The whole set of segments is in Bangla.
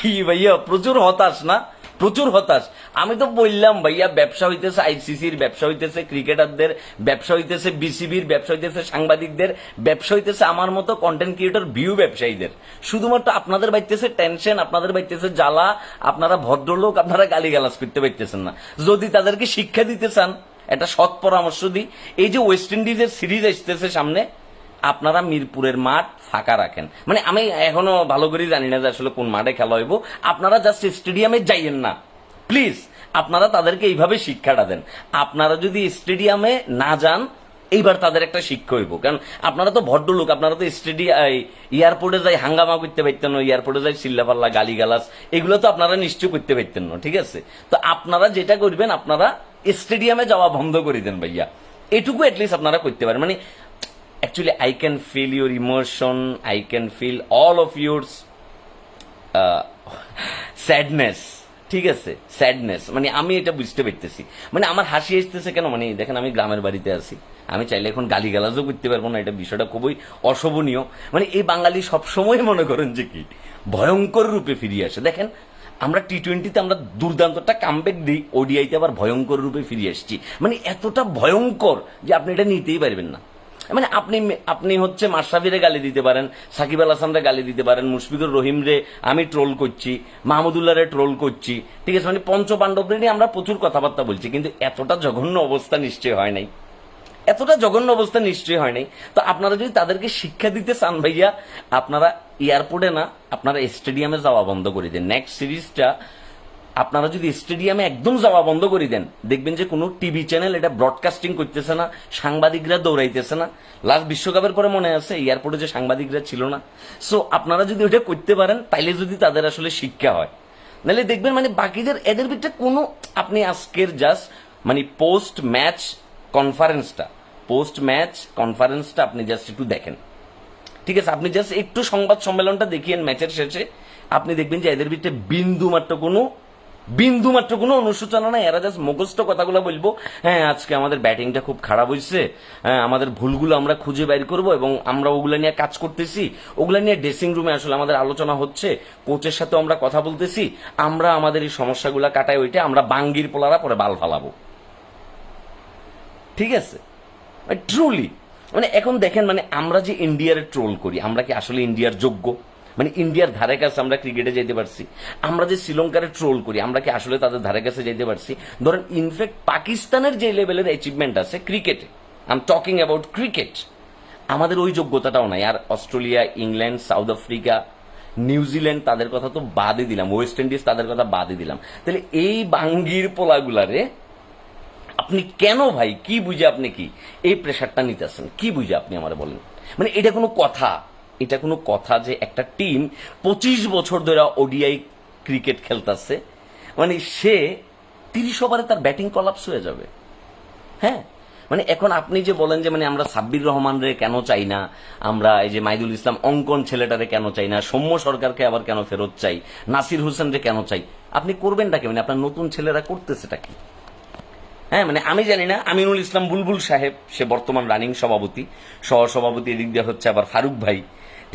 কি ভাইয়া? প্রচুর হতাশ না? প্রচুর হতাশ। আমি তো বললাম ভাইয়া, ব্যবসা হইতেছে আইসিসির ব্যবসা হইতেছে ক্রিকেটারদের, ব্যবসা হইতেছে বিসিবির ব্যবসা হইতেছে সাংবাদিকদের, ব্যবসা হইতেছে আমার মতো কন্টেন্ট ক্রিয়েটর ভিউ ব্যবসায়ীদের। শুধুমাত্র আপনাদের বাইতেছে টেনশন আপনাদের বাইতেছে জ্বালা, আপনারা ভদ্রলোক, আপনারা গালিগালাজ করতে পারতেছেন না। যদি তাদেরকে শিক্ষা দিতে চান, একটা সৎ পরামর্শ দিই। এই যে ওয়েস্ট ইন্ডিজের সিরিজ আসতেছে সামনে আপনারা মিরপুরের মাঠ ফাঁকা রাখেন। মানে আমি এখনও ভালো করে জানি না যে আসলে কোন মাঠে খেলা হইব। আপনারা জাস্ট স্টেডিয়ামে যাইয়েন না। প্লিজ আপনারা তাদেরকে এইভাবে শিক্ষাটা দেন। আপনারা যদি স্টেডিয়ামে না যান, এইবার তাদের একটা শিক্ষা হইব। কারণ আপনারা তো ভদ্রলোক, আপনারা তো স্টেডিয়াম এয়ারপোর্টে যাই হাঙ্গামা করতে পারতেন না, এয়ারপোর্টে যাই চিল্লাপাল্লা গালিগালাজ, এগুলো তো আপনারা নিশ্চয় করতে পারতেন না, ঠিক আছে? তো আপনারা যেটা করবেন, আপনারা স্টেডিয়ামে যাওয়া বন্ধ করে দেন ভাইয়া। এটুকু অ্যাটলিস্ট আপনারা করতে পারেন। মানে actually i can feel your emotion. I can feel all of your uh, sadness. ঠিক আছে? স্যাডনেস মানে আমি এটা বুঝতে পারতেছি। মানে আমার হাসি আসতেছে কেন? মানে দেখেন আমি গ্রামের বাড়িতে আছি। আমি চাইলে এখন গালি গালাজও করতে পারব না। এটা বিষয়টা খুবই অশোভনীয়। মানে এই বাঙালি সবসময় মনে করেন যে কি? ভয়ঙ্কর রূপে ফিরিয়ে আসে। দেখেন আমরা টি টোয়েন্টিতে আমরা দুর্দান্তটা কামব্যাক দিই ওডিআইতে আবার ভয়ঙ্কর রূপে ফিরে আসছি। মানে এতটা ভয়ঙ্কর যে আপনি এটা নিতেই পারবেন না। মানে আপনি আপনি হচ্ছে মাশরাফিরে গালি দিতে পারেন, সাকিব আল হাসানরে গালি দিতে পারেন, মুশফিকুর রহিম রে আমি ট্রোল করছি মাহমুদুল্লাহ রে ট্রোল করছি। ঠিক আছে মানে পঞ্চ পাণ্ডবরে নিয়ে আমরা প্রচুর কথাবার্তা বলছি, কিন্তু এতটা জঘন্য অবস্থা নিশ্চয় হয় নাই। এতটা জঘন্য অবস্থা নিশ্চয়ই হয় নাই। তো আপনারা যদি তাদেরকে শিক্ষা দিতে চান ভাইয়া, আপনারা এয়ারপোর্টে না, আপনারা স্টেডিয়ামে যাওয়া বন্ধ করে দেন। নেক্সট সিরিজটা আপনারা যদি স্টেডিয়ামে একদম যাওয়া বন্ধ করে দেন, দেখবেন যে কোনো টিভি চ্যানেল এটা ব্রডকাস্টিং করতেছে না, সাংবাদিকরা দৌড়াইতেছে না। লাস্ট বিশ্বকাপের পরে মনে আছে, এয়ারপোর্টে যে সাংবাদিকরা ছিল না। সো আপনারা যদি ওটা করতে পারেন, তাইলে যদি তাদের আসলে শিক্ষা হয়। নাহলে দেখবেন মানে বাকিদের, এদের ভিতরে কোনো, আপনি আজকের জাস্ট মানে পোস্ট ম্যাচ কনফারেন্সটা পোস্ট ম্যাচ কনফারেন্সটা আপনি জাস্ট একটু দেখেন। ঠিক আছে, আপনি জাস্ট একটু সংবাদ সম্মেলনটা দেখিয়েন ম্যাচের শেষে। আপনি দেখবেন যে এদের ভিতরে বিন্দু মাত্র কোনো বিন্দু মাত্র কোনো অনুশোচনা নাই, এরা জাস্ট মুখস্থ কথাগুলো বলব। হ্যাঁ আজকে আমাদের ব্যাটিংটা খুব খারাপ হয়েছে। হ্যাঁ আমাদের ভুলগুলো আমরা খুঁজে বের করব এবং আমরা ওগুলা নিয়ে কাজ করতেছি। ওগুলা নিয়ে ড্রেসিং রুমে আসলে আমাদের আলোচনা হচ্ছে। কোচের সাথে আমরা কথা বলতেছি। আমরা আমাদের এই সমস্যাগুলো কাটাই ওইটা আমরা বাঙ্গির পোলারা পরে বাল ফালাবো। ঠিক আছে? ট্রুলি মানে এখন দেখেন মানে আমরা যে ইন্ডিয়ার ট্রোল করি, আমরা কি আসলে ইন্ডিয়ার যোগ্য? মানে ইন্ডিয়ার ধারে কাছে আমরা ক্রিকেটে যেতে পারছি। আমরা যে শ্রীলঙ্কারে ট্রোল করি, আমরা কি আসলে তাদের ধারে কাছে যেতে পারছি? ধরেন ইনফ্যাক্ট পাকিস্তানের যে লেভেলের অ্যাচিভমেন্ট আছে ক্রিকেটে I am talking about cricket আমাদের ওই যোগ্যতাটাও নাই। আর Australia, England, South Africa New Zealand তাদের কথা তো বাদই দিলাম। ওয়েস্ট ইন্ডিজ, তাদের কথা বাদই দিলাম। তাহলে এই বাঙ্গির পোলাগুলারে আপনি কেন ভাই, কি বুঝে আপনি কি? এই প্রেশারটা নিতেছেন, কি বুঝে আপনি আমার বলেন? মানে এটা কোনো কথা। এটা কোনো কথা যে একটা টিম পঁচিশ বছর ধরে ওডিআই ক্রিকেট খেলতেছে। মানে সে তিরিশ ওভারে তার ব্যাটিং কলাপস হয়ে যাবে। হ্যাঁ? মানে এখন আপনি যে বলেন যে মানে আমরা সাব্বির রহমান রে কেন চাই না, আমরা এই যে মাইদুল ইসলাম অঙ্কন ছেলেটারে কেন চাই না, সৌম্য সরকারকে আবার কেন ফেরত চাই, নাসির হোসেন রে কেন চাই, আপনি করবেনটা কি মানে আপনার নতুন ছেলেরা করতেছেটা কি হ্যাঁ মানে আমি জানি না, আমিনুল ইসলাম বুলবুল সাহেব, সে বর্তমান রানিং সভাপতি সহ সভাপতি এদিক দিয়ে হচ্ছে আবার ফারুক ভাই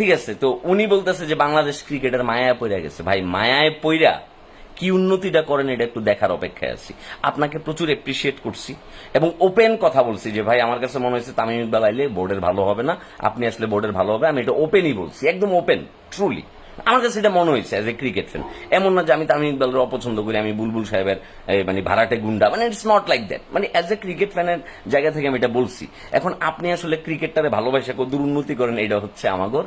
ঠিক আছে, তো উনি বলতেছে যে বাংলাদেশ ক্রিকেটের মায়ায় পইরা গেছে। ভাই, মায়ায় পইরা কি উন্নতিটা করেন এটা একটু দেখার অপেক্ষায় আছি। আপনাকে প্রচুর এপ্রিসিয়েট করছি এবং ওপেন কথা বলছি যে, ভাই, আমার কাছে মনে হয়েছে তামিম ইকবাল আইলে বোর্ডের ভালো হবে না, আপনি আসলে বোর্ডের ভালো হবে, আমি এটা ওপেনই বলছি, একদম ওপেন ট্রুলি আমার কাছে এটা মনে হয়েছে অ্যাজ এ ক্রিকেট ফ্যান এমন না যে আমি তামিম ইকবালের অপছন্দ করি, আমি বুলবুল সাহেবের মানে ভাড়াটে গুন্ডা মানে ইটস নট লাইক দ্যাট মানে অ্যাজ এ ক্রিকেট ফ্যানের জায়গা থেকে আমি এটা বলছি। এখন আপনি আসলে ক্রিকেটটারে ভালোবাসা কদ্দূর উন্নতি করেন, এটা হচ্ছে আমাগর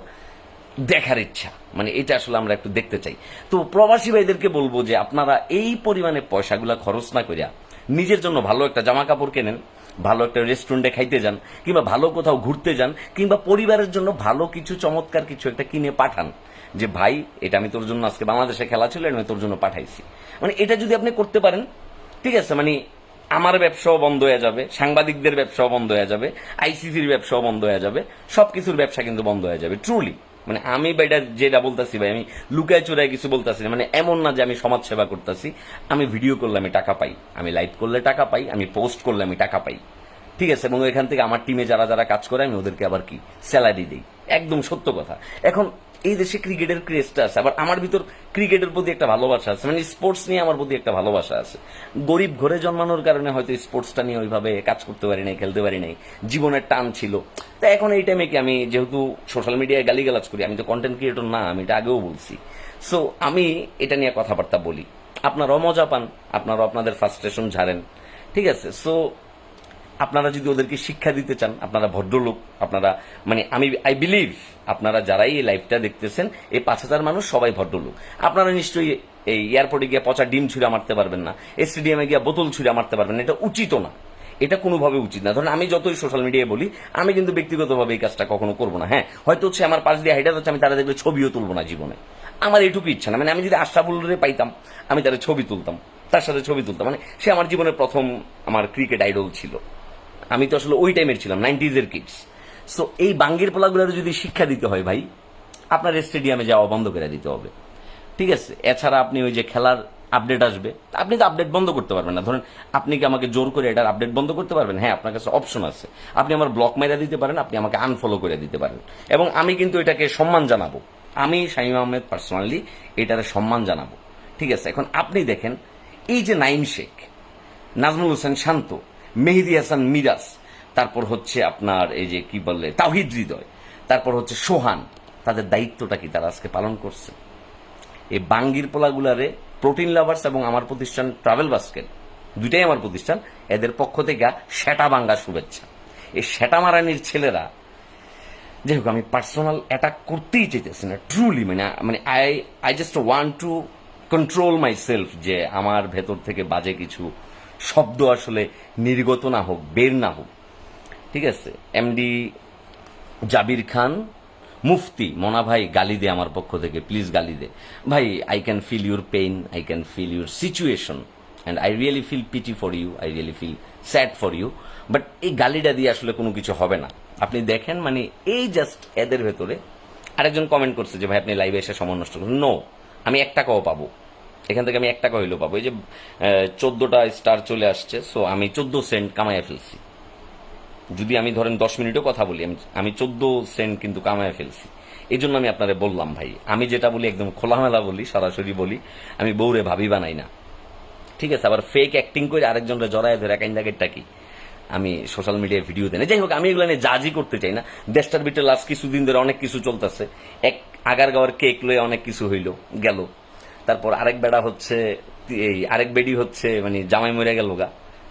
দেখার ইচ্ছা। মানে এটা আসলে আমরা একটু দেখতে চাই। তো প্রবাসী ভাইদেরকে বলব যে আপনারা এই পরিমাণে পয়সাগুলা খরচ না করিয়া নিজের জন্য ভালো একটা জামা কাপড় কেনেন, ভালো একটা রেস্টুরেন্টে খাইতে যান, কিংবা ভালো কোথাও ঘুরতে যান, কিংবা পরিবারের জন্য ভালো কিছু, চমৎকার কিছু একটা কিনে পাঠান যে, ভাই, এটা আমি তোর জন্য আজকে বাংলাদেশে খেলা ছিল আমি তোর জন্য পাঠাইছি। মানে এটা যদি আপনি করতে পারেন, ঠিক আছে মানে আমার ব্যবসাও বন্ধ হয়ে যাবে, সাংবাদিকদের ব্যবসাও বন্ধ হয়ে যাবে, আইসিসির ব্যবসাও বন্ধ হয়ে যাবে, সবকিছুর ব্যবসা কিন্তু বন্ধ হয়ে যাবে ট্রুলি মানে আমি বা এটা যেটা বলতেছি ভাই, আমি লুকায় চুরায় কিছু বলতেছি না। মানে এমন না যে আমি সমাজ সেবা করতেছি, আমি ভিডিও করলে আমি টাকা পাই, আমি লাইভ করলে টাকা পাই, আমি পোস্ট করলে আমি টাকা পাই। ঠিক আছে, এবং এখান থেকে আমার টিমে যারা যারা কাজ করে, আমি ওদেরকে আবার কি? স্যালারি দিই। একদম সত্য কথা। এখন এই দেশে ক্রিকেটের ক্রেজটা আছে, আবার আমার ভিতর ক্রিকেটের প্রতি একটা ভালোবাসা আছে মানে স্পোর্টস নিয়ে আমার প্রতি একটা ভালোবাসা আছে। গরিব ঘরে জন্মানোর কারণে হয়তো স্পোর্টসটা নিয়ে ওইভাবে কাজ করতে পারি নাই, খেলতে পারি নাই, জীবনের টান ছিল। তা এখন এই টাইমে কি আমি যেহেতু সোশ্যাল মিডিয়ায় গালিগালাজ করি, আমি তো কন্টেন্ট ক্রিয়েটর না, আমি এটা আগেও বলছি। সো আমি এটা নিয়ে কথাবার্তা বলি। আপনারাও মজা পান, আপনারাও আপনাদের ফার্স্ট্রেশন ঝাড়েন, ঠিক আছে? সো আপনারা যদি ওদেরকে শিক্ষা দিতে চান, আপনারা ভদ্রলোক, আপনারা মানে আমি আই বিলিভ আপনারা যারাই এই লাইভটা দেখতেছেন, এই পাঁচ হাজার মানুষ সবাই ভদ্রলোক। আপনারা নিশ্চয়ই এই এয়ারপোর্টে গিয়ে পচা ডিম ছুঁড়ে মারতে পারবেন না স্টেডিয়ামে গিয়ে বোতল ছুঁড়ে মারতে পারবেন না, এটা উচিত না। এটা কোনোভাবে উচিত না। ধরেন আমি যতই সোশ্যাল মিডিয়ায় বলি, আমি কিন্তু ব্যক্তিগতভাবে এই কাজটা কখনো করব না। হ্যাঁ হয়তো হচ্ছে আমার পাশ দিয়ে হাইটা হচ্ছে, আমি তারা দেখলে ছবিও তুলবো না জীবনে। আমার এটুকু ইচ্ছা না। মানে আমি যদি আশা আশরাফুলরে পাইতাম, আমি তার ছবি তুলতাম, তার সাথে ছবি তুলতাম। মানে সে আমার জীবনের প্রথম, আমার ক্রিকেট আইডল ছিল। আমি তো আসলে ওই টাইমের ছিলাম নাইনটিজ এর কিডস সো এই বাঙ্গির পোলাগুলোর যদি শিক্ষা দিতে হয় ভাই, আপনার স্টেডিয়ামে যাওয়া বন্ধ করে দিতে হবে। ঠিক আছে? এছাড়া আপনি ওই যে খেলার আপডেট আসবে আপনি তো আপডেট বন্ধ করতে পারবেন না। ধরেন, আপনি কি আমাকে জোর করে এটার আপডেট বন্ধ করতে পারবেন? হ্যাঁ আপনার কাছে অপশন আছে। আপনি আমার ব্লক মাইরা দিতে পারেন, আপনি আমাকে আনফলো করে দিতে পারেন। এবং আমি কিন্তু এটাকে সম্মান জানাব। আমি শাহিম আহমেদ পার্সোনালি এটার সম্মান জানাব। ঠিক আছে? এখন আপনি দেখেন, এই যে নাইম শেখ, নাজমুল হোসেন শান্ত মেহেদি হাসান মিরাজ, তারপর হচ্ছে আপনার এই যে কি বললে তাহিদ হৃদয়, তারপর হচ্ছে সোহান, তাদের দায়িত্বটা কি তারা আজকে পালন করছে? এই বাঙ্গির পোলাগুলারে প্রোটিন লাভার্স এবং আমার প্রতিষ্ঠান ট্রাভেল বাস্কেট, দুইটাই আমার প্রতিষ্ঠান, এদের পক্ষ থেকে সেটা বাঙ্গা শুভেচ্ছা। এই সেটা মারানির ছেলেরা, যাই হোক, আমি পার্সোনাল অ্যাটাক করতেই চাইতেছি না ট্রুলি মানে মানে I I just want to control myself যে আমার ভেতর থেকে বাজে কিছু শব্দ আসলে নির্গত না হোক, বের না হোক। ঠিক আছে? এমডি জাবির খান, মুফতি, মনা ভাই, গালি দে আমার পক্ষ থেকে প্লিজ গালি দে। ভাই I can feel your pain I can feel your situation and I really feel pity for you I really feel sad for you but এই গালিটা দিয়ে আসলে কোনো কিছু হবে না। আপনি দেখেন মানে এই জাস্ট এদের ভেতরে আরেকজন কমেন্ট করছে যে, ভাই, আপনি লাইভে এসে সময় নষ্ট করুন। নো আমি এক টাকাও পাবো। এখান থেকে আমি এক টাকা হইলেও পাবো। এই যে চোদ্দটা স্টার চলে আসছে সো আমি চোদ্দ সেন্ট কামাইয়া ফেলছি। যদি আমি ধরেন দশ মিনিটও কথা বলি, আমি আমি চোদ্দ সেন্ট কিন্তু কামায় ফেলছি। এই জন্য আমি আপনারে বললাম, ভাই, আমি যেটা বলি একদম খোলামেলা বলি, সরাসরি বলি, আমি বউরে ভাবি বানাই না। ঠিক আছে, আবার ফেক অ্যাক্টিং করে আরেকজনরে জড়ায় ধরে কাইন জায়গাটা কি? আমি সোশ্যাল মিডিয়ায় ভিডিও দেয় যাই হোক, আমি এগুলো নিয়ে জাজই করতে চাই না। দেশটার ভিতরে লাস্ট কিছুদিন ধরে অনেক কিছু চলতেছে। এক আগার গাওয়ার কেক লয়ে অনেক কিছু হইল, গেল। তারপর আরেক বেড়া হচ্ছে, এই আরেক বেডি হচ্ছে মানে জামাই মরে গেল গা,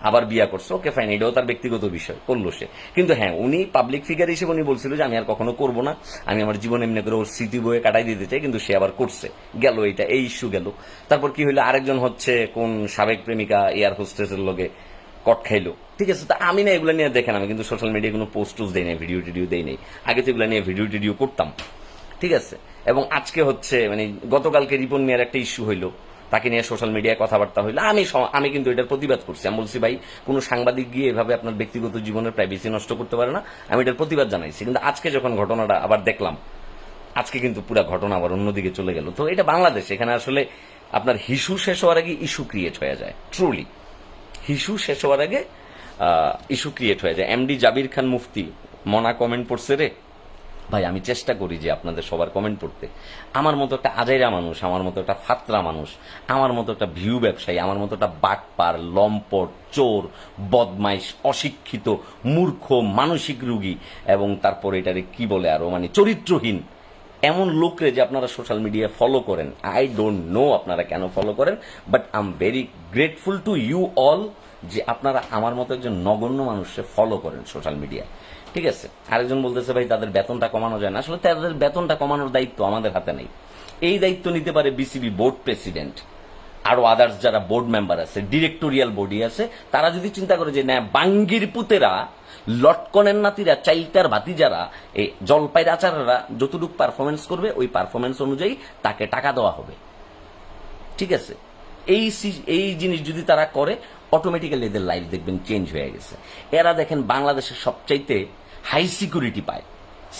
আবার বিয়া করছে। ওকে ফাইন এটাও তার ব্যক্তিগত বিষয়, করল সে। কিন্তু হ্যাঁ উনি পাবলিক ফিগার হিসেবে উনি বলছিল যে, আমি আর কখনো করব না। আমি আমার জীবন এমনি করে ওর স্মৃতি বয়ে কাটাই দিতে চাই, কিন্তু সে আবার করছে। গেল, এটা, এই ইস্যু গেল। তারপর কি হইল, আরেকজন হচ্ছে কোন সাবেক প্রেমিকা এয়ার হোস্টেসের লগে কট খাইলো। ঠিক আছে, তা আমি না এগুলো নিয়ে দেখেন আমি কিন্তু সোশ্যাল মিডিয়ায় কোনো পোস্ট টোস্ট দেই নাই ভিডিও টিডিও দেই নাই। আগে তো এগুলো নিয়ে ভিডিও টিডিও করতাম। ঠিক আছে? এবং আজকে হচ্ছে মানে গতকালকে রিপন মিয়ার একটা ইস্যু হইল। তাকে নিয়ে সোশ্যাল মিডিয়ায় কথাবার্তা হইল। আমি আমি কিন্তু এটার প্রতিবাদ করছি। আমি বলছি ভাই, কোনো সাংবাদিক গিয়ে এভাবে আপনার ব্যক্তিগত জীবনের প্রাইভেসি নষ্ট করতে পারে না। আমি এটার প্রতিবাদ জানাইছি। কিন্তু আজকে যখন ঘটনাটা আবার দেখলাম, আজকে কিন্তু পুরো ঘটনা আবার অন্যদিকে চলে গেল। তো এটা বাংলাদেশ। এখানে আসলে আপনার হিসু শেষ হওয়ার আগে ইস্যু ক্রিয়েট হয়ে যায়। ট্রুলি হিসু শেষ হওয়ার আগে ইস্যু ক্রিয়েট হয়ে যায়। এমডি জাবির খান মুফতি, মনা কমেন্ট পড়ছে রে। ভাই, আমি চেষ্টা করি যে আপনাদের সবার কমেন্ট পড়তে। আমার মতো একটা আজাইরা মানুষ, আমার মতো একটা ফাত্রা মানুষ, আমার মতো একটা ভিউ ব্যবসায়ী, আমার মতো একটা বাটপার, লম্পট, চোর, বদমাইশ, অশিক্ষিত, মূর্খ, মানসিক রুগী এবং তারপর এটারে কি বলে আরও মানে চরিত্রহীন। এমন লোকরে যে আপনারা সোশ্যাল মিডিয়া ফলো করেন। আই ডোন্ট নো আপনারা কেন ফলো করেন but I am very grateful to you all যে আপনারা আমার মতো একজন নগণ্য মানুষকে ফলো করেন সোশ্যাল মিডিয়ায় ঠিক আছে, আরেকজন বলতেছে, ভাই, তাদের বেতনটা কমানো যায় না। আসলে তাদের বেতনটা কমানোর দায়িত্ব আমাদের হাতে নেই। এই দায়িত্ব নিতে পারে বিসিবি বোর্ড প্রেসিডেন্ট আরও আদার্স যারা বোর্ড মেম্বার আছে, ডিরেক্টোরিয়াল বডি আছে, তারা যদি চিন্তা করে যে, না, বাঙ্গির পুতেরা, লটকনের নাতিরা, চাইতার ভাতি যারা এই জলপাইর আচারেরা যতটুকু পারফরমেন্স করবে, ওই পারফরমেন্স অনুযায়ী তাকে টাকা দেওয়া হবে। ঠিক আছে, এই এই জিনিস যদি তারা করে অটোমেটিক্যালি এদের লাইফ দেখবেন চেঞ্জ হয়ে গেছে। এরা দেখেন বাংলাদেশের সবচাইতে হাই সিকিউরিটি পায়।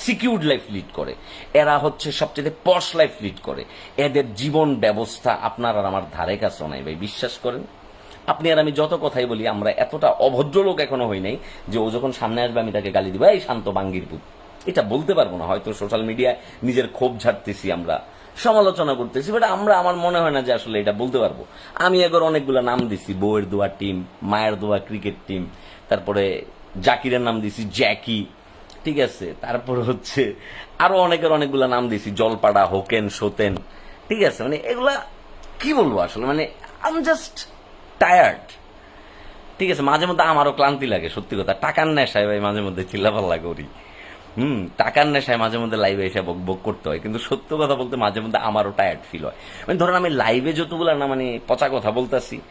সিকিউরড লাইফ লিড করে। এরা হচ্ছে সবচেয়ে পশ লাইফ লিড করে। এদের জীবন ব্যবস্থা আপনার আর আমার ধারে কাছে নাই ভাই, বিশ্বাস করেন? আপনি আর আমি যত কথাই বলি, আমরা এতটা অভদ্র লোক এখনও হই নাই যে ও যখন সামনে আসবে, আমি তাকে গালি দিব, এই শান্ত বাঙ্গির পুত। এটা বলতে পারব না, হয়তো সোশ্যাল মিডিয়ায় নিজের ক্ষোভ ঝাড়তেছি আমরা। সমালোচনা করতেছি বাট আমরা, আমার মনে হয় না যে আসলে এটা বলতে পারব। আমি এবার অনেকগুলো নাম দিছি, বউয়ের দোয়া টিম মায়ের দোয়া ক্রিকেট টিম তারপরে জাকিরের নাম দিছি জ্যাকি। ঠিক আছে? তারপর হচ্ছে আরও অনেকের অনেকগুলো নাম দিছি, জলপাড়া, হোকেন, সোতেন। ঠিক আছে? মানে এগুলা কি বলব আসলে? মানে আম জাস্ট টায়ার্ড ঠিক আছে? মাঝে মধ্যে আমারও ক্লান্তি লাগে, সত্যি কথা। টাকার নেশায় ভাই মাঝে মধ্যে চিল্লাপাল্লা করি। হুম? টাকার নেশায় মাঝে মধ্যে লাইভে এসে বক বক করতে হয়। কিন্তু সত্য কথা বলতে মাঝে মধ্যে আমারও টায়ার্ড ফিল হয়। মানে ধরেন আমি লাইভে যতগুলো না মানে পচা কথা বলতেছি,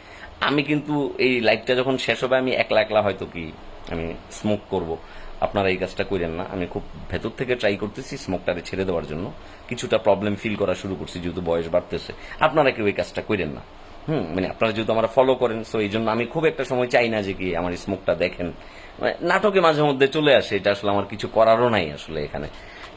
আমি কিন্তু এই লাইভটা যখন শেষ হবে, আমি একলা একলা হয়তো কি আমি স্মোক করব। আপনারা এই কাজটা করেন না। আমি খুব ভেতর থেকে ট্রাই করতেছি স্মোকটারে ছেড়ে দেওয়ার জন্য। কিছুটা প্রবলেম ফিল করা শুরু করছি, যেহেতু বয়স বাড়তেছে। আপনারা কেউ এই কাজটা করেন না। হুম মানে আপনারা যেহেতু আমার ফলো করেন সো এই জন্য আমি খুব একটা সময় চাই না যে কি আমার স্মোকটা দেখেন। মানে নাটকে মাঝে মধ্যে চলে আসে, এটা আসলে আমার কিছু করারও নাই আসলে এখানে।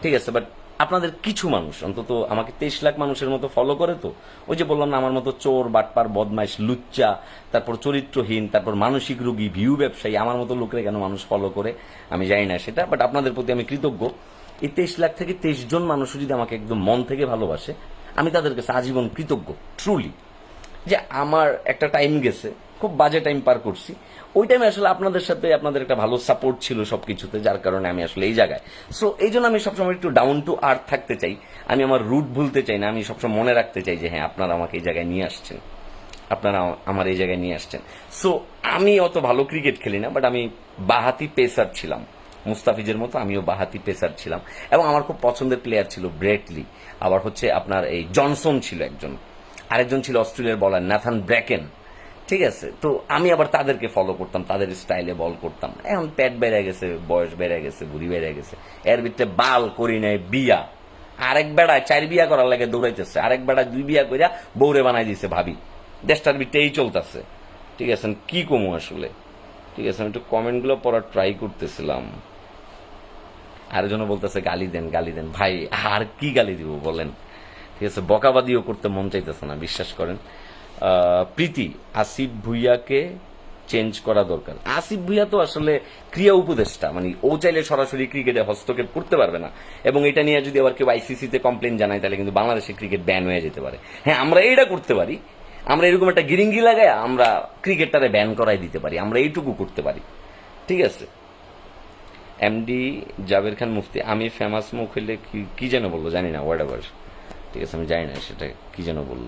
ঠিক আছে বাট আপনাদের কিছু মানুষ, অন্তত আমাকে তেইশ লাখ মানুষের মতো ফলো করে তো, ওই যে বললাম না, আমার মতো চোর, বাটপার, বদমাইশ, লুচ্চা, তারপর চরিত্রহীন, তারপর মানসিক রোগী, ভিউ ব্যবসায়ী, আমার মতো লোকেরা কেন মানুষ ফলো করে? আমি জানি না সেটা বাট আপনাদের প্রতি আমি কৃতজ্ঞ। এই তেইশ লাখ থেকে তেইশ জন মানুষও যদি আমাকে একদম মন থেকে ভালোবাসে, আমি তাদের কাছে আজীবন কৃতজ্ঞ ট্রুলি যে আমার একটা টাইম গেছে, খুব বাজে টাইম পার করছি ওই টাইমে আসলে আপনাদের সাথে আপনাদের একটা ভালো সাপোর্ট ছিল সবকিছুতে, যার কারণে আমি আসলে এই জায়গায়। সো এই জন্য আমি সবসময় একটু ডাউন টু আর্থ থাকতে চাই। আমি আমার রুট ভুলতে চাই না, আমি সবসময় মনে রাখতে চাই যে হ্যাঁ আপনারা আমাকে এই জায়গায় নিয়ে আসছেন। আপনারা আমার এই জায়গায় নিয়ে আসছেন। সো আমি অত ভালো ক্রিকেট খেলি না বাট আমি বাহাতি পেসার ছিলাম। মুস্তাফিজের মতো আমিও বাহাতি পেসার ছিলাম। এবং আমার খুব পছন্দের প্লেয়ার ছিল ব্রেটলি আবার হচ্ছে আপনার এই জনসন ছিল একজন। আরেকজন ছিল অস্ট্রেলিয়ার বলার ন্যাথান ব্র্যাকেন ঠিক আছে, তো আমি আবার তাদেরকে ফলো করতাম, তাদের স্টাইলে বল করতাম। এখন প্যাট বেড়ে গেছে, বয়স বেড়ে গেছে, বুড়ি বেড়ে গেছে। এর ভিতরে বাল করি নাই, বিয়া। আরেক বেড়ায় চার বিয়া করার লাগে দৌড়াইতেছে, আরেক বেড়ায় দুই বিয়া করিয়া বৌরে বানাই দিছে ভাবি। দেশটার ভিতরে এই চলতেছে। ঠিক আছে কি কমু আসলে? ঠিক আছে, আমি একটু কমেন্টগুলো পড়ার ট্রাই করতেছিলাম। আরেকজন বলতেছে, গালি দেন গালি দেন। ভাই, আর কি গালি দিব বলেন? ঠিক আছে, বকাবাদিও করতে মন চাইতেছে না, বিশ্বাস করেন। প্রীতি আসিফ ভুইয়াকে চেঞ্জ করা দরকার। আসিফ ভুইয়া তো আসলে ক্রিয়া উপদেষ্টা মানে ও চাইলে সরাসরি ক্রিকেটে হস্তক্ষেপ করতে পারবে না। এবং এটা নিয়ে যদি আবার কেউ আইসিসিতে কমপ্লেন জানায়, তাহলে কিন্তু বাংলাদেশে ক্রিকেট ব্যান হয়ে যেতে পারে। হ্যাঁ আমরা এটা করতে পারি। আমরা এরকম একটা গিরিঙ্গি লাগায় আমরা ক্রিকেটটারে ব্যান করাই দিতে পারি। আমরা এইটুকু করতে পারি। ঠিক আছে? এমডি জাবের খান মুফতি, আমি ফেমাস মুখ হইলে কি যেন বলল জানি না ওয়ার্ড ঠিক আছে, আমি জানি না সেটা কি যেন বলল।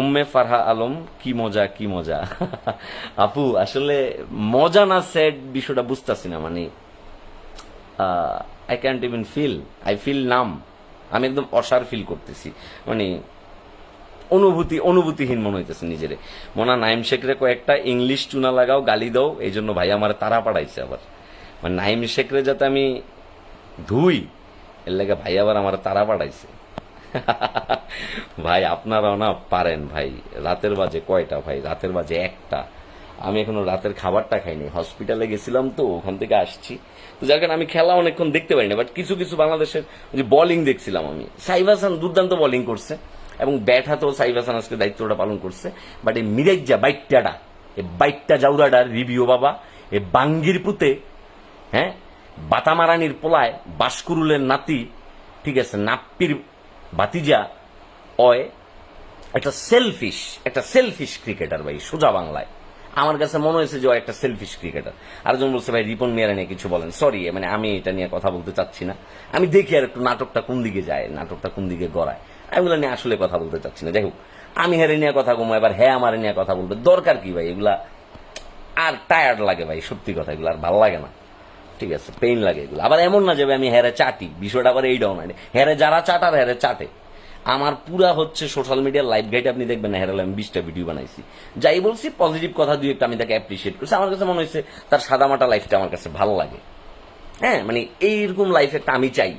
উম্মে ফারহা আলম, কি মজা কি মজা। আপু, আসলে মজা না স্যাড বিষয়টা বুঝতেছি না মানে I can't even feel I feel numb আমি একদম অসার ফিল করতেছি। মানে অনুভূতি, অনুভূতিহীন মনে হইতেছে নিজেরে। মনা নাইম শেখরে কয়েকটা ইংলিশ চুনা লাগাও, গালি দাও এই জন্য ভাই আমার তারা পাড়াইছে আবার। মানে নাইম শেখরে যাতে আমি ধুই, এর লাগে ভাই আবার আমার তারা পাঠাইছে ভাই, আপনারাও না পারেন ভাই। রাতের বাজে কয়টা ভাই? রাতের বাজে একটা। আমি এখনও রাতের খাবারটা খাইনি। হসপিটালে গেছিলাম তো, ওখান থেকে আসছি। তো যার কারণে আমি খেলা অনেকক্ষণ দেখতে পারিনি বাট কিছু কিছু বাংলাদেশের যে বোলিং দেখছিলাম আমি। সাইফ হাসান দুর্দান্ত বোলিং করছে, এবং ব্যাট হাতেও সাইফ হাসান আজকে দায়িত্বটা পালন করছে। বাট এই মিরাইজা বাইকটাটা এই বাইকটা জাউরাডার রিভিউ বাবা এ বাঙ্গির পুতে হ্যাঁ? বাতামারানির পোলায় বাসকুরুলের নাতি, ঠিক আছে, নাপ্পির বাতিজা অয় একটা সেলফিশ একটা সেলফিশ ক্রিকেটার ভাই, সোজা বাংলায়। আমার কাছে মনে হয়েছে যে একটা সেলফিশ ক্রিকেটার আরেকজন বলছে, ভাই, রিপন মিয়ারা নিয়ে কিছু বলেন। সরি মানে আমি এটা নিয়ে কথা বলতে চাচ্ছি না। আমি দেখি আর একটু নাটকটা কোন দিকে যায়, নাটকটা কোন দিকে গড়ায়। আমি এগুলো নিয়ে আসলে কথা বলতে চাচ্ছি না। যাই হোক, আমি হেরে নিয়ে কথা কমো এবার হ্যাঁ আমার নিয়ে কথা বলবে। দরকার কি ভাই? এগুলা আর টায়ার্ড লাগে ভাই, সত্যি কথা, এগুলো আর ভালো লাগে না। ঠিক আছে পেইন লাগে এগুলো। আবার এমন না যাবে আমি হেরে চাটি, বিষয়টা আবার এইটাও না হেরে যারা চাটার হেরে চাটে। আমার পুরা হচ্ছে সোশ্যাল মিডিয়ার লাইভ গাইড আপনি দেখবেন না হেরালে আমি বিশটা ভিডিও বানাইছি। যাই বলছি পজিটিভ কথা দুই একটা আমি তাকে অ্যাপ্রিসিয়েট করছি। আমার কাছে মনে হয়েছে তার সাদামাটা লাইফটা আমার কাছে ভালো লাগে। হ্যাঁ মানে এইরকম লাইফ একটা আমি চাই।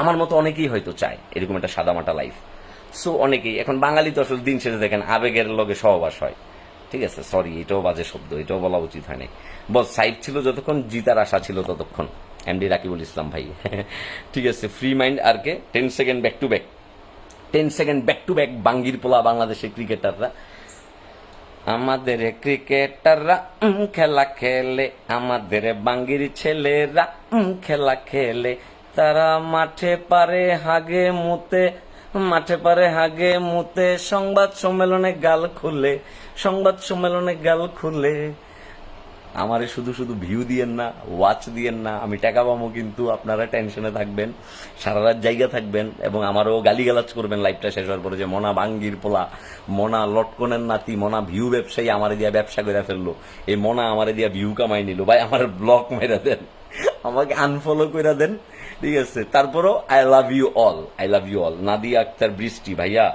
আমার মতো অনেকেই হয়তো চায় এরকম একটা সাদামাটা লাইফ সো অনেকেই, এখন বাঙালি তো আসলে দিন শেষে দেখেন, আবেগের লগে সহবাস হয়। ঠিক আছে সরি এটাও বাজে শব্দ, এটাও বলা উচিত হয়নি। বস সাইড ছিল যতক্ষণ জিতার আশা ছিল ততক্ষণ। এমডি রাকিবুল ইসলাম ভাই। ঠিক আছে ফ্রি মাইন্ড আর কে? Ten second back to back ten second back to back বাঙ্গির পোলা বাংলাদেশের ক্রিকেটাররা। আমাদের ক্রিকেটাররা খেলা খেলে। আমাদের বাঙ্গির ছেলেরা খেলা খেলে। তারা মাঠে পারে, হাগে মুতে। মাঠে পারে, হাগে মুতে। সংবাদ সম্মেলনে গাল খুলে। সংবাদ সম্মেলনে গাল খুলে আমারে শুধু শুধু ভিউ দিয়েন না ওয়াচ দিয়েন না। আমি টাকা পাবো কিন্তু আপনারা টেনশনে থাকবেন, সারা রাত জায়গা থাকবেন এবং আমারও গালিগালাজ করবেন লাইফটা শেষ হওয়ার পরে যে মনা বাঙ্গির পোলা, মনা লটকনের নাতি, মনা ভিউ ব্যবসায়ী আমারে দিয়া ব্যবসা করে ফেলল। এই মনা আমারে দিয়া ভিউ কামাই নিল। ভাই, আমার ব্লক মেরা দেন। আমাকে আনফলো করে দেন। ঠিক আছে? তারপরও I love you all I love you all Nadia Akter Bristy, ভাইয়া।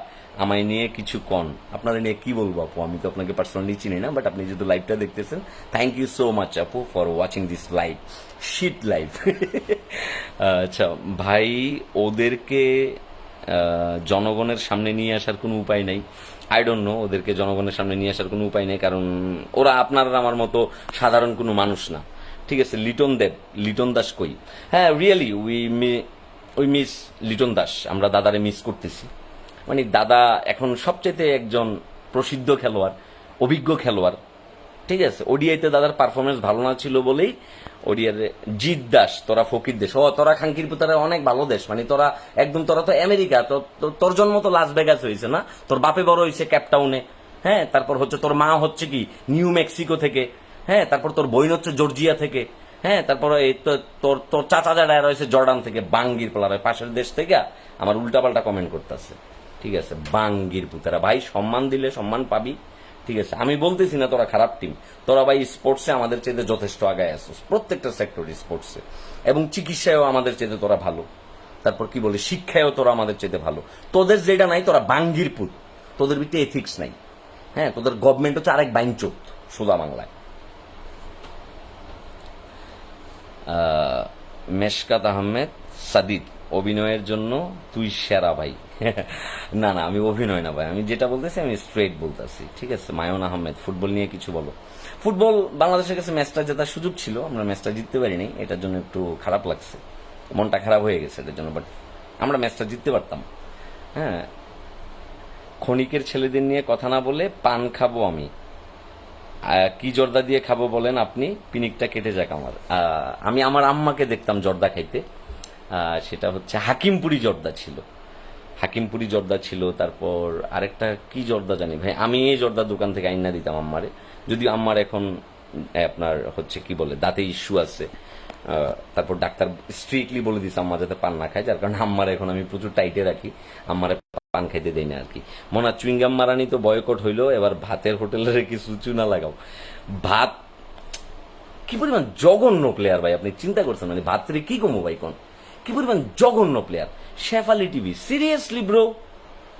আমায় নিয়ে কিছু কন। আপনারা নিয়ে কি বলব আপু? আমি তো আপনাকে পার্সোনালি চিনি না বাট আপনি যেহেতু লাইভটা দেখতেছেন থ্যাংক ইউ সো মাচ আপু for watching this live shit live আচ্ছা ভাই, ওদেরকে জনগণের সামনে নিয়ে আসার কোনো উপায় নেই। আই ডোন্ট নো ওদেরকে জনগণের সামনে নিয়ে আসার কোনো উপায় নেই, কারণ ওরা আপনার আমার মতো সাধারণ কোনো মানুষ না। ঠিক আছে, লিটন দেব, লিটন দাস কই? হ্যাঁ really we me we miss Liton Das, আমরা দাদারে মিস করতেছি। মানে দাদা এখন সবচেয়ে একজন প্রসিদ্ধ খেলোয়াড়, অভিজ্ঞ খেলোয়াড়। ঠিক আছে, ওডিআইতে দাদার পারফরমেন্স ভালো না ছিল বলেই ওডিআর জিৎ দাস, তোরা ফকির দেশ। ও, তোরা খাঙ্কির পুতারা অনেক ভালো দেশ। মানে তোরা একদম, তোরা তো আমেরিকা, তো তোর জন্ম তো লাস ভেগাস হয়েছে না? তোর বাপে বড় হয়েছে ক্যাপটাউনে হ্যাঁ তারপর হচ্ছে তোর মা হচ্ছে কি নিউ মেক্সিকো থেকে। হ্যাঁ তারপর তোর বোন হচ্ছে জর্জিয়া থেকে। হ্যাঁ তারপর এই তোর তোর চাচা যারা রয়েছে জর্ডান থেকে, বাঙ্গির পোলার পাশের দেশ থেকে আমার উল্টাপাল্টা কমেন্ট করতেছে। ঠিক আছে, বাঙ্গির পুতারা। ভাই, সম্মান দিলে সম্মান পাবি, ঠিক আছে। আমি বলতেছি না তোরা খারাপ টিম তোরা ভাই স্পোর্টসে আমাদের চেয়ে যথেষ্ট আগায় আসছিস প্রত্যেকটা সেক্টর স্পোর্টসে এবং চিকিৎসায়ও আমাদের চেয়ে তোরা ভালো। তারপর কি বলে, শিক্ষায়ও তোরা আমাদের চেয়ে ভালো। তোদের যেটা নাই, তোরা বাঙ্গির পুত। তোদের ভিতরে এথিক্স নাই। হ্যাঁ তোদের গভর্নমেন্ট হচ্ছে আরেক বাইনচোত সোজা বাংলায়। মেশকাত আহমেদ সাদিদ অভিনয়ের জন্য তুই সেরা ভাই। না না, আমি অভিনয় না ভাই। আমি যেটা বলতেছি, আমি স্ট্রেট বলতেছি, ঠিক আছে? মায়ন আহমেদ, ফুটবল নিয়ে কিছু বলো। ফুটবল বাংলাদেশের কাছে ম্যাচটা জেতার সুযোগ ছিল, আমরা ম্যাচটা জিততে পারিনি, এটার জন্য একটু খারাপ লাগছে। মনটা খারাপ হয়ে গেছে এটার জন্য বাট আমরা ম্যাচটা জিততে পারতাম। হ্যাঁ? ক্ষণিকের ছেলেদের নিয়ে কথা না বলে পান খাব আমি। কি জর্দা দিয়ে খাব বলেন আপনি? পিনিকটা কেটে যাক আমার। আমি আমার আম্মাকে দেখতাম জর্দা খাইতে। সেটা হচ্ছে হাকিমপুরি জর্দা ছিল। হাকিমপুরি জর্দা ছিল, তারপর আরেকটা কি জর্দা জানি ভাই? আমি এই জর্দা দোকান থেকে আইনা দিতাম আম্মারে। যদি আম্মার এখন আপনার হচ্ছে কি বলে, দাঁতে ইস্যু আছে। তারপর ডাক্তার স্ট্রিক্টলি বলে দিচ্ছে আম্মা যাতে পান না খায়, যার কারণে আম্মার এখন আমি প্রচুর টাইটে রাখি। আম্মারে পান খাইতে দেই না আর কি। মনে হয় চুইংগাম মারানি তো বয়কট হইল, এবার ভাতের হোটেলের কিছু চুনা লাগাও। ভাত কি পরিমাণ জঘন্য প্লেয়ার ভাই, আপনি চিন্তা করছেন মানে ভাত ভাতরে কি কমো ভাই কোন? কি পরিমাণ জঘন্য player Shefali TV. Seriously bro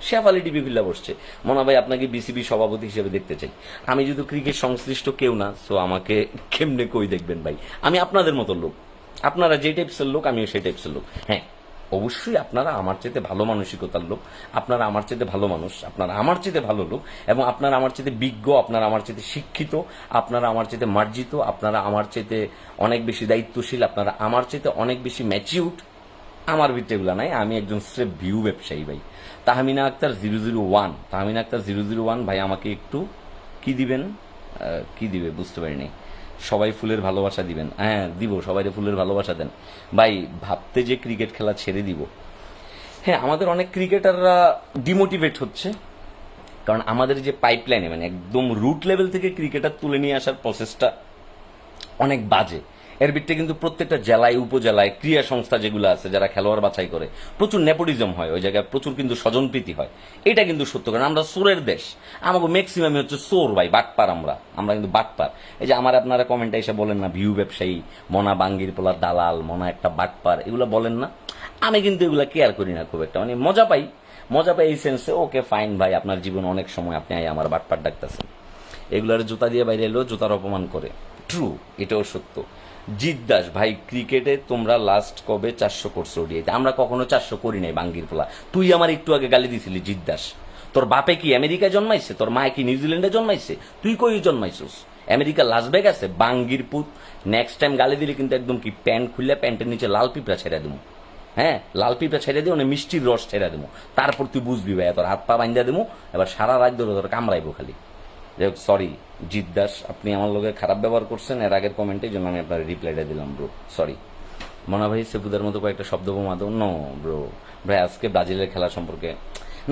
Shefali TV খুলে বসছে। মনে ভাই, আপনাকে বিসিবি সভাপতি হিসেবে দেখতে চাই। আমি যদি ক্রিকেট সংশ্লিষ্ট কেউ না সো আমাকে কেমনে কই দেখবেন ভাই? আমি আপনাদের মতো লোক। আপনারা যে টাইপসের লোক, আমিও সেই টাইপসের লোক। হ্যাঁ অবশ্যই আপনারা আমার চেয়ে ভালো মানসিকতার লোক, আপনারা আমার চেয়ে ভালো মানুষ, আপনারা আমার চেয়ে ভালো লোক, এবং আপনারা আমার চেয়ে বিজ্ঞ, আপনারা আমার চেয়ে শিক্ষিত, আপনারা আমার চেয়ে মার্জিত, আপনারা আমার চেয়ে অনেক বেশি দায়িত্বশীল, আপনারা আমার চেয়ে অনেক বেশি ম্যাচিউড আমার ভিতরে নাই, আমি একজন স্রেফ ভিউ ব্যবসায়ী ভাই। Tahmina Akter zero zero one Tahmina Akter zero zero one ভাই আমাকে একটু কি দিবেন? কি দিবে বুঝতে পারিনি। সবাই ফুলের ভালোবাসা দিবেন। হ্যাঁ দিব, সবাই ফুলের ভালোবাসা দেন। ভাই, ভাবতে যে ক্রিকেট খেলা ছেড়ে দিব। হ্যাঁ আমাদের অনেক ক্রিকেটাররা ডিমোটিভেট হচ্ছে। কারণ আমাদের যে পাইপলাইনে মানে একদম রুট লেভেল থেকে ক্রিকেটার তুলে নিয়ে আসার প্রসেসটা অনেক বাজে। এর ভিত্তিতে কিন্তু প্রত্যেকটা জেলায়, উপজেলায় ক্রীড়া সংস্থা যেগুলো আছে, যারা খেলোয়াড় বাছাই করে, প্রচুর নেপোটিজম হয়, ওই জায়গায় প্রচুর কিন্তু স্বজনপ্রীতি হয়। এটা কিন্তু সত্য কারণ আমরা সোরের দেশ। আমাকে ম্যাক্সিমামই হচ্ছে সোর ভাই, বাটপার আমরা। আমরা কিন্তু বাটপার। এই যে আমার আপনারা কমেন্টে এসে বলেন না, ভিউ ব্যবসায়ী, মনা বাঙ্গির পোলা দালাল, মনা একটা বাটপার, এগুলো বলেন না। আমি কিন্তু এগুলো কেয়ার করি না খুব একটা। মানে মজা পাই। মজা পাই এই সেন্সে ওকে ফাইন ভাই, আপনার জীবন অনেক সময় আপনি আমার বাটপার ডাকতেছেন। এগুলার জুতা দিয়ে বাইরে এলেও জুতার অপমান করে। ট্রু এটাও সত্য। জিৎ দাস, ভাই, ক্রিকেটে তোমরা লাস্ট কবে চারশো করছ ওডিআইতে? আমরা কখনো চারশো করি নাই বাঙ্গির পোলা। তুই আমার একটু আগে গালি দিছিলি জিৎ দাস। তোর বাপে কি আমেরিকায় জন্মাইছে? তোর মায়ে কি নিউজিল্যান্ডে জন্মাইছে? তুই কই জন্মাইছিস? আমেরিকা লাস ভেগাসে বাঙ্গির পুত। নেক্সট টাইম গালি দিলে কিন্তু একদম কি প্যান্ট খুললে প্যান্টের নিচে লাল পিঁপড়া ছেড়ে দেবো। হ্যাঁ লাল পিঁপড়া ছেড়ে মানে মিষ্টির রস ছেড়ে দেবো। তারপর তুই বুঝবি ভাই তোর হাত পা বান্ধা দেবো, এবার সারা রাত ধরে তোর কামড়াইবো খালি। যাই হোক সরি, জিৎ দাস, আপনি আমার লোকে খারাপ ব্যবহার করছেন, এর আগের কমেন্টের জন্য আমি আপনার রিপ্লাইটা দিলাম ব্রো সরি। মনা ভাই সেপুদের মতো কয়েকটা শব্দ বোমাদো নো ব্রো ভাই, আজকে ব্রাজিলের খেলা সম্পর্কে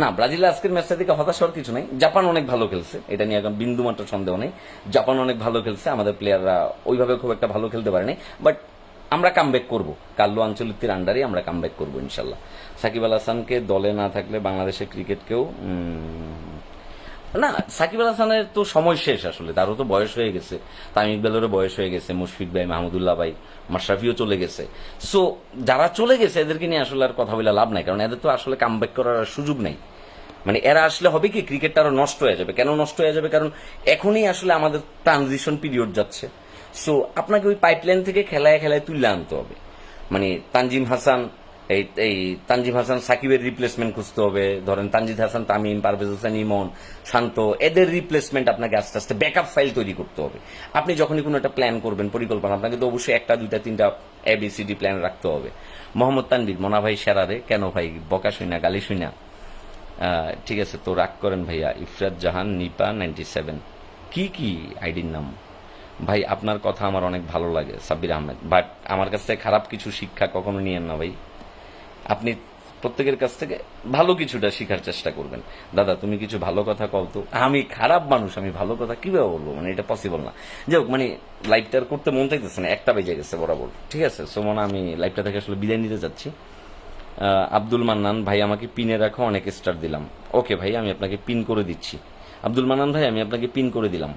না ব্রাজিলের আজকের ম্যাচটা থেকে হতাশ হওয়ার কিছু নেই। জাপান অনেক ভালো খেলছে। এটা নিয়ে এখন বিন্দু মাত্র সন্দেহ নেই। জাপান অনেক ভালো খেলছে। আমাদের প্লেয়াররা ওইভাবে খুব একটা ভালো খেলতে পারেনি। বাট আমরা কামব্যাক করব। কাল্লু আঞ্চলিকের আন্ডারে আমরা কামব্যাক করব, ইনশাল্লাহ। সাকিব আল হাসানকে দলে না থাকলে বাংলাদেশের ক্রিকেটকেও না, সাকিব আল হাসানের তো সময় শেষ আসলে, তারও তো বয়স হয়ে গেছে। তামিম ইকবালেরও বয়স হয়ে গেছে, মুশফিক ভাই, মাহমুদুল্লাহ ভাই, মাশরাফিও চলে গেছে। সো যারা চলে গেছে, এদেরকে নিয়ে আসলে আর কথা বলে লাভ নাই, কারণ এদের তো আসলে কামব্যাক করার সুযোগ নেই। মানে এরা আসলে হবে কি ক্রিকেটটা আরও নষ্ট হয়ে যাবে। কেন নষ্ট হয়ে যাবে? কারণ এখনই আসলে আমাদের ট্রানজিশন পিরিয়ড যাচ্ছে। সো আপনাকে ওই পাইপলাইন থেকে খেলায় খেলায় তুলে আনতে হবে। মানে তানজিম হাসান এই এই তানজিম হাসান সাকিবের রিপ্লেসমেন্ট খুঁজতে হবে। ধরেন তানজিদ হাসান, তামিম, পারভেজ হোসেন, ইমন, শান্ত, এদের রিপ্লেসমেন্ট আপনাকে আস্তে আস্তে ব্যাকআপ ফাইল তৈরি করতে হবে। আপনি যখনই কোনো একটা প্ল্যান করবেন, পরিকল্পনা, আপনাকে তো অবশ্যই একটা, দুইটা, তিনটা এবিসিডি প্ল্যান রাখতে হবে। মোহাম্মদ তানবির মোনা ভাই সেরারে কেন ভাই? বকা শুই না, গালি শুই না। ঠিক আছে, তো রাগ করেন ভাইয়া। ইফরাত জাহান, নিপা নাইনটি সেভেন কি কি আইডির নাম? ভাই, আপনার কথা আমার অনেক ভালো লাগে, সাব্বির আহমেদ। বাট আমার কাছ থেকে খারাপ কিছু শিক্ষা কখনো নিয়েন না ভাই। আপনি প্রত্যেকের কাছ থেকে ভালো কিছুটা শেখার চেষ্টা করবেন। দাদা, তুমি কিছু ভালো কথা কও তো। আমি খারাপ মানুষ, আমি ভালো কথা কীভাবে বলব? মানে এটা পসিবল না। যাই হোক মানে লাইভটার করতে মন চাইতেছে না, একটা বেজে গেছে বরাবর। ঠিক আছে? সোমনা আমি লাইভটা থেকে আসলে বিদায় নিতে যাচ্ছি আব্দুল মান্নান, ভাই, আমাকে পিনে রাখো, অনেক স্টার দিলাম। ওকে ভাই, আমি আপনাকে পিন করে দিচ্ছি। আব্দুল মান্নান ভাই, আমি আপনাকে পিন করে দিলাম।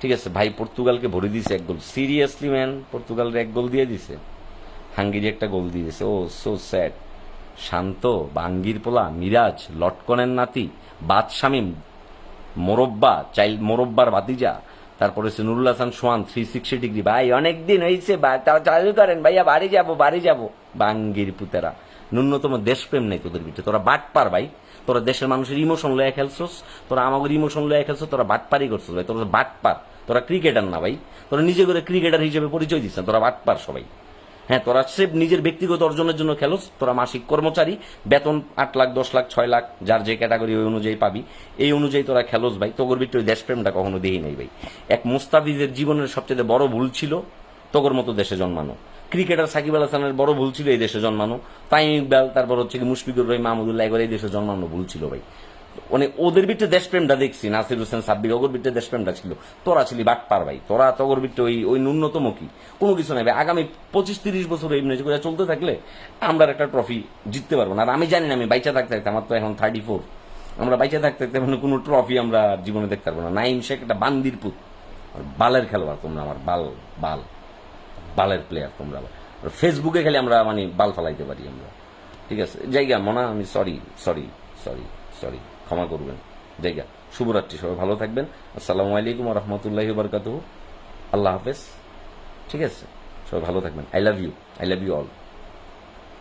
ঠিক আছে? ভাই, পর্তুগালকে ভরে দিয়েছে এক গোল। সিরিয়াসলি ম্যান পর্তুগালের এক গোল দিয়ে দিছে হাঙ্গেরি একটা গোল দিয়েছে। ও সো স্যাড শান্ত, বাঙ্গির পোলা, মিরাজ, লটকনের নাতি বাদ শামিম মোরব্বা, চাইল, মোরব্বার বাতিজা তারপরে হচ্ছে Nurul Hasan Sohan three sixty degree. ভাই অনেক দিন হয়েছে চালু করেন, ভাইয়া, বাড়ি যাব বাড়ি যাব। বাঙ্গির পুতেরা, ন্যূনতম দেশপ্রেম নেই তোদের ভিতরে। তোরা বাট পার, ভাই। তোরা দেশের মানুষের ইমোশন লয়ে খেলছোস, তোরা আমাদের ইমোশন লয়ে খেলছো তোরা বাট পারি করছস, ভাই। তোরা বাট পার। তোরা ক্রিকেটার না, ভাই। তোরা নিজে করে ক্রিকেটার হিসেবে পরিচয় দিচ্ছ তোরা বাট পার সবাই। হ্যাঁ তোরা সে নিজের ব্যক্তিগত অর্জনের জন্য খেলোস। তোরা মাসিক কর্মচারী। বেতন আট লাখ, দশ লাখ, ছয় লাখ, যার যে ক্যাটাগরি ওই অনুযায়ী পাবি। এই অনুযায়ী তোরা খেলোস ভাই। তোর ভিতরে দেশপ্রেমটা কখনো দেই নাই ভাই। এক মুস্তাফিজের জীবনের সবচেয়ে বড় ভুল ছিল তোর মতো দেশে জন্মানো। ক্রিকেটার সাকিব আল হাসানের বড় ভুল ছিল এই দেশে জন্মানো। তাইম ইকবাল, তারপর হচ্ছে কি মুশফিকুর রহিম মাহমুদুল্লাহ এই দেশে জন্মানো ভুল ছিল ভাই। মানে ওদের ভিতরে দেশপ্রেমটা দেখছি, নাসির হোসেন সাব্বির, ওগর ভিতরে দেশপ্রেমটা ছিল। তোরা ছিলি বাট পার ভাই, তোরা তগর ভিতরে ওই ওই ন্যূনতম কি? কোনো কিছু নাই আগামী পঁচিশ তিরিশ বছর এই করে চলতে থাকলে আমরা একটা ট্রফি জিততে পারব না। আর আমি জানি না, আমি বাইচা থাকতে থাকতে, আমার তো এখন থার্টি ফোর আমরা বাইচা থাকতে থাকতে মানে কোনো ট্রফি আমরা জীবনে দেখতে পারব না। নাইম শেখ একটা বান্দির পুত বালের খেলোয়াড় তোমরা আমার, বাল বাল। বালের প্লেয়ার তোমরা ফেসবুকে খেলে আমরা মানে বাল ফালাইতে পারি আমরা। ঠিক আছে? জায়গা, মনা, আমি সরি সরি সরি সরি ক্ষমা করবেন। জায়গা শুভরাত্রি সবাই, ভালো থাকবেন। আসসালামু আলাইকুম রহমতুল্লাহ বরকাত আল্লাহ হাফেজ। ঠিক আছে? সবাই ভালো থাকবেন। I love you. I love you all.